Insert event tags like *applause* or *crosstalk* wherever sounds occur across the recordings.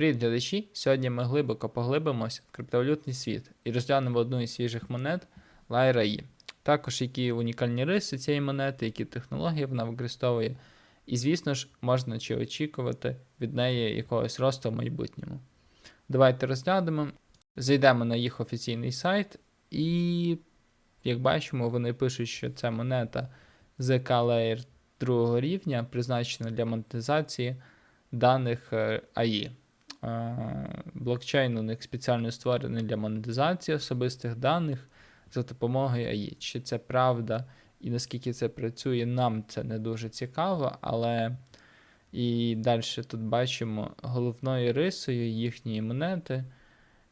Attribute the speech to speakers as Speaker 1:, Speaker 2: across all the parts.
Speaker 1: Привіт, глядачі! Сьогодні ми глибоко поглибимося в криптовалютний світ і розглянемо одну із свіжих монет Lyra E. Також які унікальні риси цієї монети, які технології вона використовує. І, звісно ж, можна чи очікувати від неї якогось росту в майбутньому. Давайте розглянемо. Зайдемо на їх офіційний сайт, і, як бачимо, вони пишуть, що це монета ZK Layer другого рівня, призначена для монетизації даних е, AI. Е, Блокчейн у них спеціально створений для монетизації особистих даних за допомогою AI. Чи це правда і наскільки це працює, нам це не дуже цікаво, але і далі тут бачимо головною рисою їхньої монети.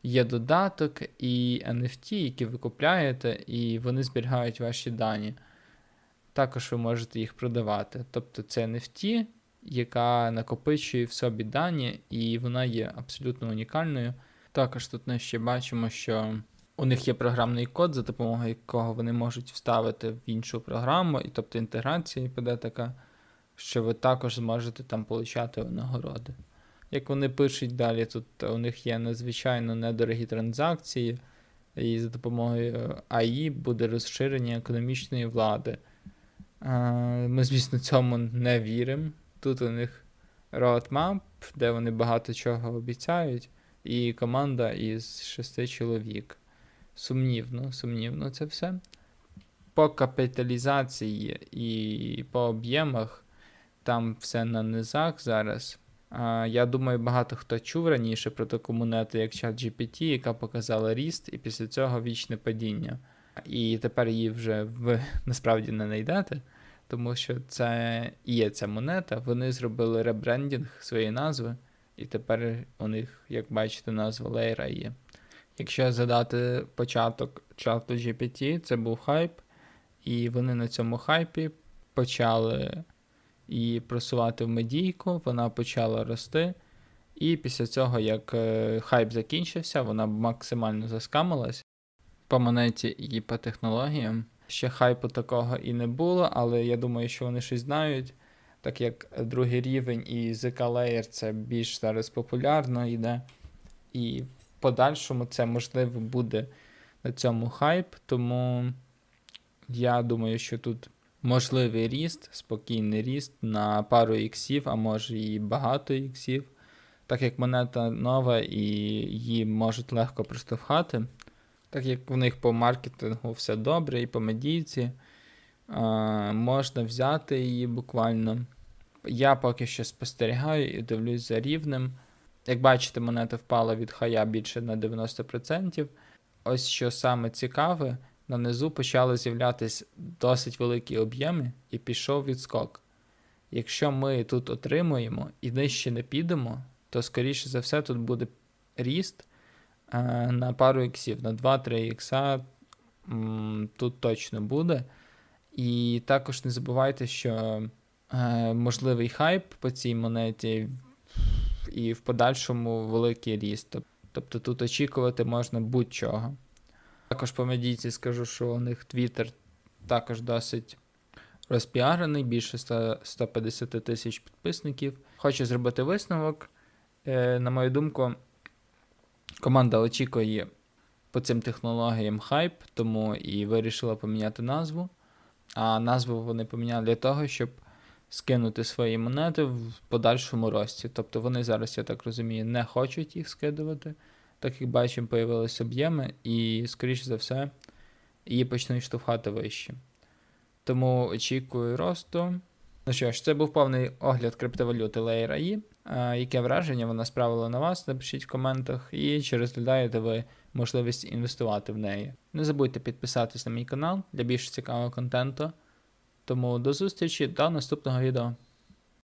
Speaker 1: Є додаток і NFT, які ви купляєте, і вони зберігають ваші дані. Також ви можете їх продавати. Тобто це NFT, яка накопичує в собі дані, і вона є абсолютно унікальною. Також тут ми ще бачимо, що у них є програмний код, за допомогою якого вони можуть вставити в іншу програму, і тобто інтеграція піде така, що ви також зможете там получати нагороди. Як вони пишуть далі, тут у них є надзвичайно недорогі транзакції, і за допомогою АІ буде розширення економічної влади. Е, Ми, звісно, цьому не віримо. Тут у них roadmap, де вони багато чого обіцяють, і команда із шести чоловік. Сумнівно, сумнівно це все. По капіталізації і по об'ємах там все на низах зараз. А, Я думаю, багато хто чув раніше про таку монету, як ChatGPT, яка показала ріст, і після цього вічне падіння. І тепер її вже ви *laughs* насправді не знайдете, тому що це і є ця монета. Вони зробили ребрендінг своєї назви, і тепер у них, як бачите, назва Лейра є. Якщо задати початок чату GPT, це був хайп, і вони на цьому хайпі почали її просувати в медійку, вона почала рости. І після цього, як е, хайп закінчився, вона максимально заскамилась по монеті і по технологіям. Ще хайпу такого і не було, але я думаю, що вони щось знають. Так як другий рівень і ZK Layer це більш зараз популярно йде. І в подальшому це можливо буде на цьому хайп, тому я думаю, що тут можливий ріст, спокійний ріст на пару іксів, а може і багато іксів, так як монета нова і її можуть легко проштовхати. Так як в них по маркетингу все добре і по медійці, можна взяти її буквально. Я поки що спостерігаю і дивлюсь за рівнем. Як бачите, монета впала від хая більше на 90%. Ось що саме цікаве, на низу почали з'являтися досить великі об'єми і пішов відскок. Якщо ми тут отримуємо і нижче не підемо, то скоріше за все тут буде ріст на пару іксів, на 2-3 ікса тут точно буде. І також не забувайте, що е, можливий хайп по цій монеті і в подальшому великий ріст. Тобто тут очікувати можна будь-чого. Також по медійці скажу, що у них Twitter також досить розпіарений, більше 100, 150 тисяч підписників. Хочу зробити висновок. Е, на мою думку, команда очікує по цим технологіям хайп, тому і вирішила поміняти назву. А назву вони поміняли для того, щоб скинути свої монети в подальшому рості. Тобто вони зараз, я так розумію, не хочуть їх скидувати, так як бачимо, появилися об'єми, і, скоріше за все, її почнуть штовхати вище. Тому очікую росту. Ну що ж, це був повний огляд криптовалюти Layer AI. Яке враження вона справила на вас? Напишіть в коментах, і чи розглядаєте ви можливість інвестувати в неї. Не забудьте підписатись на мій канал для більш цікавого контенту. Тому до зустрічі до наступного відео.